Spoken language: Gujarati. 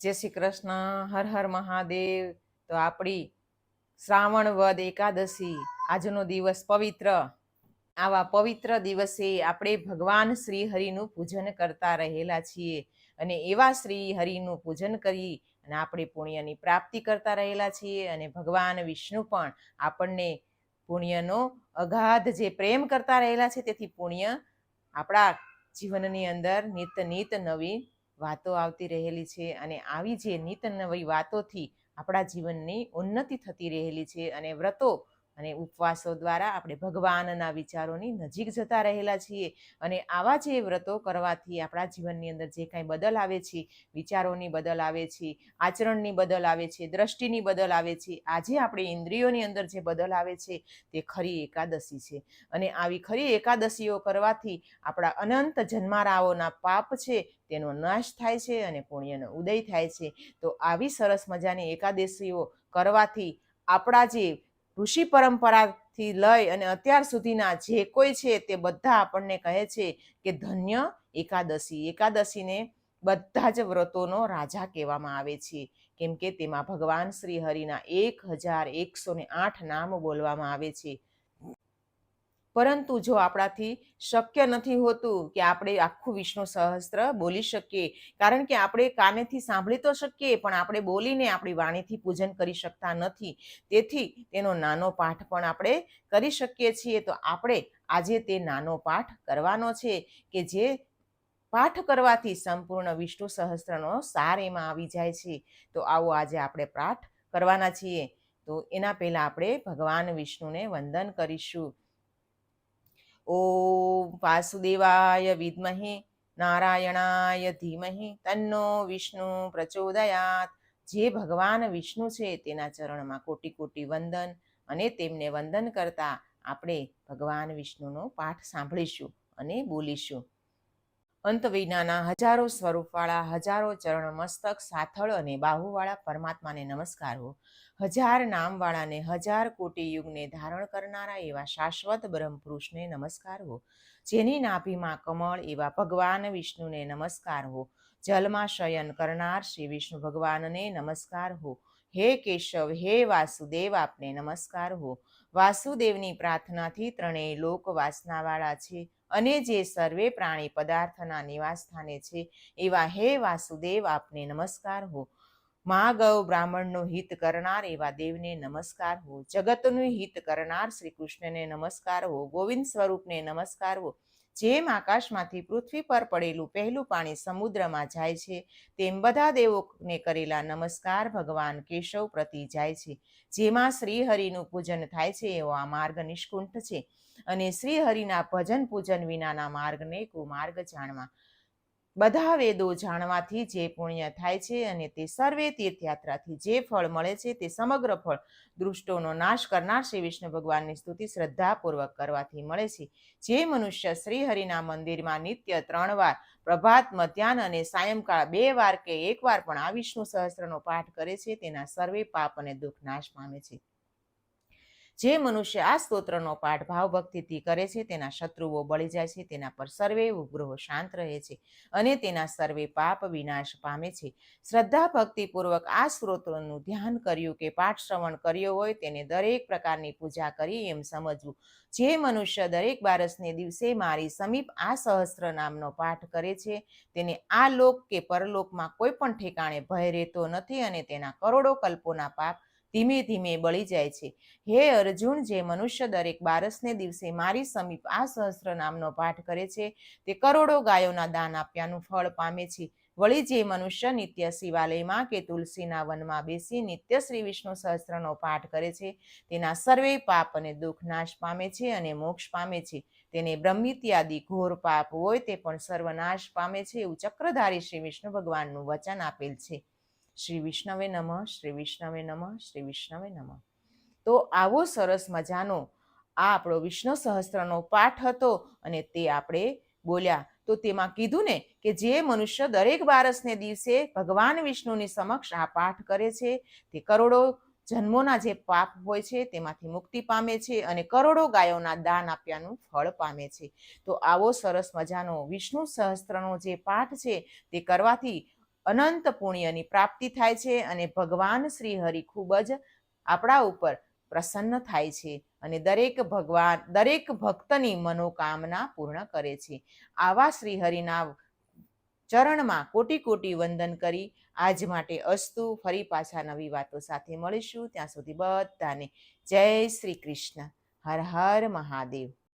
જય શ્રી કૃષ્ણ, હર હર મહાદેવ. તો આપણી શ્રાવણ વદ એકાદશી, આજનો દિવસ પવિત્ર. આવા પવિત્ર દિવસે આપણે ભગવાન શ્રી હરિનું પૂજન કરતા રહેલા છીએ અને એવા શ્રી હરિનું પૂજન કરી અને આપણે પુણ્યની પ્રાપ્તિ કરતા રહેલા છીએ અને ભગવાન વિષ્ણુ પણ આપણને પુણ્યનો અગાધ જે પ્રેમ કરતા રહેલા છે, તેથી પુણ્ય આપણા જીવનની અંદર નિત નિત નવી વાતો આવતી રહેલી છે અને આવી જે નિત નવી વાતોથી આપણા જીવનની ઉન્નતિ થતી રહેલી છે અને વ્રતો અને ઉપવાસો દ્વારા આપણે ભગવાનના વિચારોની નજીક જતા રહેલા છીએ અને આવા જે વ્રતો કરવાથી આપણા જીવનની અંદર જે કાંઈ બદલ આવે છે, વિચારોની બદલ આવે છે, આચરણની બદલ આવે છે, દ્રષ્ટિની બદલ આવે છે, આજે આપણે ઇન્દ્રિયોની અંદર જે બદલ આવે છે તે ખરી એકાદશી છે. અને આવી ખરી એકાદશીઓ કરવાથી આપણા અનંત જન્મારાઓના પાપ છે તેનો નાશ થાય છે અને પુણ્યનો ઉદય થાય છે. તો આવી સરસ મજાની એકાદશીઓ કરવાથી આપણા જે ઋષિ પરંપરાથી લઈ અને અત્યાર સુધીના જે કોઈ છે તે બધા આપણને કહે છે કે ધન્ય એકાદશી. એકાદશીને બધા જ વ્રતોનો રાજા કહેવામાં આવે છે. કેમ કે તેમાં ભગવાન શ્રી હરિના એક હજાર એકસો ને આઠ નામ બોલવામાં આવે છે. પરંતુ જો આપણાથી શક્ય નથી હોતું કે આપણે આખું વિષ્ણુ સહસ્ત્ર બોલી શકીએ, કારણ કે આપણે કાનેથી સાંભળી તો શકીએ, પણ આપણે બોલીને આપણી વાણીથી પૂજન કરી શકતા નથી. તેથી તેનો નાનો પાઠ પણ આપણે કરી શકીએ છીએ. તો આપણે આજે તે નાનો પાઠ કરવાનો છે કે જે પાઠ કરવાથી સંપૂર્ણ વિષ્ણુ સહસ્ત્રનો સાર એમાં આવી જાય છે. તો આવો આજે આપણે પાઠ કરવાના છીએ. તો એના પહેલાં આપણે ભગવાન વિષ્ણુને વંદન કરીશું. ઓમ વાસુદેવાય વિદ્મહે નારાયણાય ધીમહી તન્નો વિષ્ણુ પ્રચોદયાત જે ભગવાન વિષ્ણુ છે તેના ચરણમાં કોટી કોટી વંદન અને તેમને વંદન કરતા આપણે ભગવાન વિષ્ણુનો પાઠ સાંભળીશું અને બોલીશું। અંત વિનાના હજારો સ્વરૂપવાળા, હજારો ચરણ મસ્તક, સાથળ અને બાહુવાળા પરમાત્માને નમસ્કાર હજાર નામવાળાને હજાર કોટી યુગને ધારણ કરનારા એવા શાશ્વત બ્રહ્મપુરુષને નમસ્કાર જેની નાભીમાં કમળ એવા ભગવાન વિષ્ણુને નમસ્કાર હો. જલમાં શયન કરનાર શ્રી વિષ્ણુ ભગવાનને નમસ્કાર હો. હે કેશવ, હે વાસુદેવ, આપને નમસ્કાર હો. વાસુદેવની પ્રાર્થનાથી ત્રણેય લોક વાસનાવાળા છે. અને જે સર્વે પ્રાણી પદાર્થના નિવાસ સ્થાને છે, એવા હે વાસુદેવ, આપને નમસ્કાર હો. મા ગૌ બ્રાહ્મણનું હિત કરનાર એવા દેવને નમસ્કાર હો. જગતનું હિત કરનાર શ્રી કૃષ્ણને નમસ્કાર હો. ગોવિંદ સ્વરૂપને નમસ્કાર હો. જેમ આકાશમાંથી પૃથ્વી પર પડેલું પહેલું પાણી સમુદ્રમાં જાય છે, તેમ બધા દેવોને કરેલા નમસ્કાર ભગવાન કેશવ પ્રતિ જાય છે. જેમાં શ્રીહરિનું પૂજન થાય છે એવો આ માર્ગ નિષ્કુંઠ છે અને શ્રીહરિના ભજન પૂજન વિનાના માર્ગને કુમાર્ગ જાણવા બધા વેદો જાણવાથી જે પુણ્ય થાય છે અને તે સર્વે તીર્થયાત્રાથી જે ફળ મળે છે તે સમગ્ર ફળ દૃષ્ટોનો નાશ કરનાર શ્રી વિષ્ણુ ભગવાનની સ્તુતિ શ્રદ્ધાપૂર્વક કરવાથી મળે છે. જે મનુષ્ય શ્રીહરિના મંદિરમાં નિત્ય ત્રણ વાર પ્રભાત, મધ્યાહન અને સાયંકાળ બે વાર કે એક વાર પણ આ વિષ્ણુ સહસ્ત્રનો પાઠ કરે છે, તેના સર્વે પાપ અને દુઃખ નાશ પામે છે. જે મનુષ્ય આ સ્તોત્રનો પાઠ ભાવભક્તિથી કરે છે, તેના શત્રુઓ બળી જાય છે, તેના પર સર્વે ઉપગ્રહો શાંત રહે છે અને તેના સર્વે પાપ વિનાશ પામે છે. શ્રદ્ધા ભક્તિપૂર્વક આ સ્ત્રોત્રનું ધ્યાન કર્યું કે પાઠ શ્રવણ કર્યો હોય તેને દરેક પ્રકારની પૂજા કરી એમ સમજવું. જે મનુષ્ય દરેક બારસને દિવસે મારી સમીપ આ સહસ્ત્ર નામનો પાઠ કરે છે, તેને આ લોક કે પરલોકમાં કોઈ પણ ઠેકાણે ભય રહેતો નથી અને તેના કરોડો કલ્પોના પાપ ધીમે ધીમે બળી જાય છે. હે અર્જુન, જે મનુષ્ય દરેક બારસને દિવસે મારી સમીપ આ સહસ્ત્ર નામનો પાઠ કરે છે, તે કરોડો ગાયોના દાન આપ્યાનું ફળ પામે છે. વળી જે મનુષ્ય નિત્ય શિવાલયમાં કે તુલસીના વનમાં બેસી નિત્ય શ્રી વિષ્ણુ સહસ્ત્રનો પાઠ કરે છે, તેના સર્વે પાપ અને દુઃખ નાશ પામે છે અને મોક્ષ પામે છે. તેને બ્રહ્મિત્યાદિ ઘોર પાપ હોય તે પણ સર્વનાશ પામે છે એવું ચક્રધારી શ્રી વિષ્ણુ ભગવાનનું વચન આપેલ છે. શ્રી વિષ્ણવે નમઃ, શ્રી વિષ્ણવે નમઃ, શ્રી વિષ્ણવે નમઃ. તો આવો સરસ મજાનો આ આપણો વિષ્ણુ સહસ્ત્રનો પાઠ હતો અને તે આપણે બોલ્યા. તો તેમાં કીધું ને કે જે મનુષ્ય દરેક બારસને દિવસે ભગવાન વિષ્ણુની સમક્ષ આ પાઠ કરે છે, તે કરોડો જન્મોના જે પાપ હોય છે, તેમાંથી મુક્તિ પામે છે અને કરોડો ગાયોના દાન આપ્યાનું ફળ પામે છે. તો આવો સરસ મજાનો વિષ્ણુ સહસ્ત્રનો જે પાઠ છે, તે કરવાથી અનંત પુણ્યની પ્રાપ્તિ થાય છે અને ભગવાન શ્રી હરિ ખૂબ જ આપણા ઉપર પ્રસન્ન થાય છે અને દરેક ભગવાન, દરેક ભક્તની મનોકામના પૂર્ણ કરે છે. આવા શ્રી હરિના ચરણમાં કોટી કોટી વંદન કરી આજ માટે અસ્તુ. ફરી પાછા નવી વાતો સાથે મળીશું. ત્યાં સુધી બધાને જય શ્રી કૃષ્ણ. હર હર મહાદેવ.